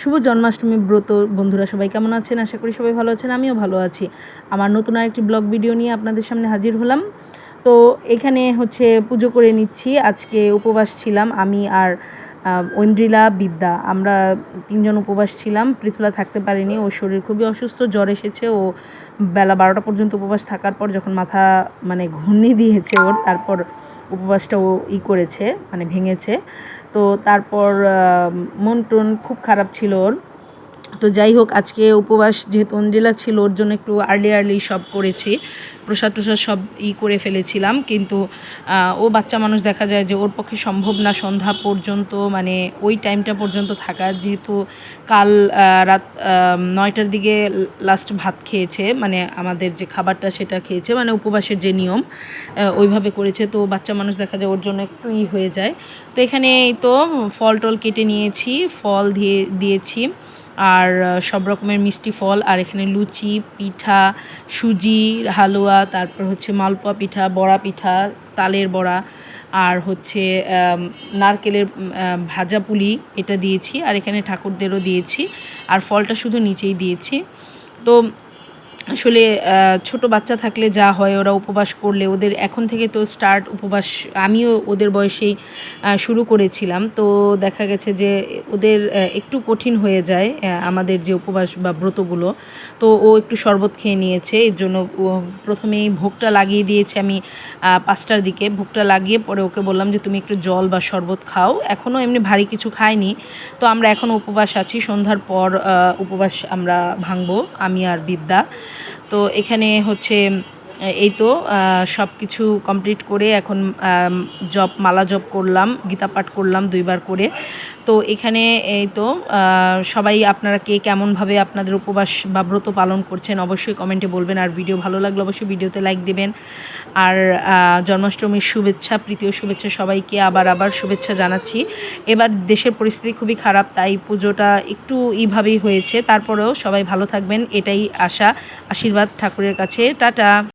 শুভ জন্মাষ্টমী ব্রত বন্ধুরা সবাই কেমন আছেন? আশা করি সবাই ভালো আছেন, আমিও ভালো আছি। আমার নতুন আরেকটি ব্লগ ভিডিও নিয়ে আপনাদের সামনে হাজির হলাম। তো এখানে হচ্ছে পুজো করে নিচ্ছি, আজকে উপবাস ছিলাম আমি আর ঐন্দ্রিলা বিদ্যা। আমরা তিনজন উপবাস ছিলাম, পৃথুলা থাকতে পারিনি ওর শরীর খুবই অসুস্থ, জ্বর এসেছে, ও বেলা বারোটা পর্যন্ত উপবাস থাকার পর যখন মাথা মানে ঘূর্ণি দিয়েছে ওর, তারপর উপবাসটা ও ই করেছে মানে ভেঙেছে। তো তারপর মন টন খুব খারাপ ছিল ওর। তো যাই হোক, আজকে উপবাস যেহেতু অঞ্জেলা ছিল, ওর জন্য একটু আর্লি আর্লি সব করেছি। প্রসাদ টসাদ সব ই করে ফেলেছিলাম, কিন্তু ও বাচ্চা মানুষ দেখা যায় যে ওর পক্ষে সম্ভব না সন্ধ্যা পর্যন্ত মানে ওই টাইমটা পর্যন্ত থাকা। যেহেতু কাল রাত নয়টার দিকে লাস্ট ভাত খেয়েছে মানে আমাদের যে খাবারটা সেটা খেয়েছে মানে উপবাসের যে নিয়ম ওইভাবে করেছে। তো বাচ্চা মানুষ দেখা যায় ওর জন্য একটু ই হয়ে যায়। তো এখানে তো ফল টল কেটে নিয়েছি, ফল দিয়ে, দিয়েছি। আর সব রকমের মিষ্টি ফল, আর এখানে লুচি, পিঠা, সুজি, হালুয়া, তারপর হচ্ছে মালপোয়া পিঠা, বড়া পিঠা, তালের বড়া, আর হচ্ছে নারকেলের ভাজা পুলি এটা দিয়েছি, আর এখানে ঠাকুরদেরও দিয়েছি, আর ফলটা শুধু নিচেই দিয়েছি। তো আসলে ছোট বাচ্চা থাকলে যা হয় ওরা উপবাস করলে ওদের এখন থেকে তো স্টার্ট উপবাস, আমিও ওদের বয়সেই শুরু করেছিলাম। তো দেখা গেছে যে ওদের একটু কঠিন হয়ে যায় আমাদের যে উপবাস বা ব্রতগুলো। তো ও একটু শরবত খেয়ে নিয়েছে, এর জন্য প্রথমেই ভোগটা লাগিয়ে দিয়েছে আমি পাঁচটার দিকে। ভোগটা লাগিয়ে পরে ওকে বললাম যে, তুমি একটু জল বা শরবত খাও। এখনও এমনি ভারী কিছু খাইনি। তো আমরা এখনও উপবাস আছি। সন্ধ্যার পর উপবাস আমরা ভাঙবো, আমি আর বিদ্যা। তো এখানে হচ্ছে এই তো সব কিছু কমপ্লিট করে এখন জব মালা জব করলাম, গীতা পাঠ করলাম দুইবার করে। তো এখানে এই তো সবাই আপনারা কে কেমনভাবে আপনাদের উপবাস বা ব্রত পালন করছেন অবশ্যই কমেন্টে বলবেন। আর ভিডিও ভালো লাগলে অবশ্যই ভিডিওতে লাইক দেবেন। আর জন্মাষ্টমীর শুভেচ্ছা, প্রীতীয় শুভেচ্ছা সবাইকে আবার আবার শুভেচ্ছা জানাচ্ছি। এবার দেশের পরিস্থিতি খুবই খারাপ, তাই পুজোটা একটু এইভাবেই হয়েছে। তারপরেও সবাই ভালো থাকবেন, এটাই আশা। আশীর্বাদ ঠাকুরের কাছে। টাটা!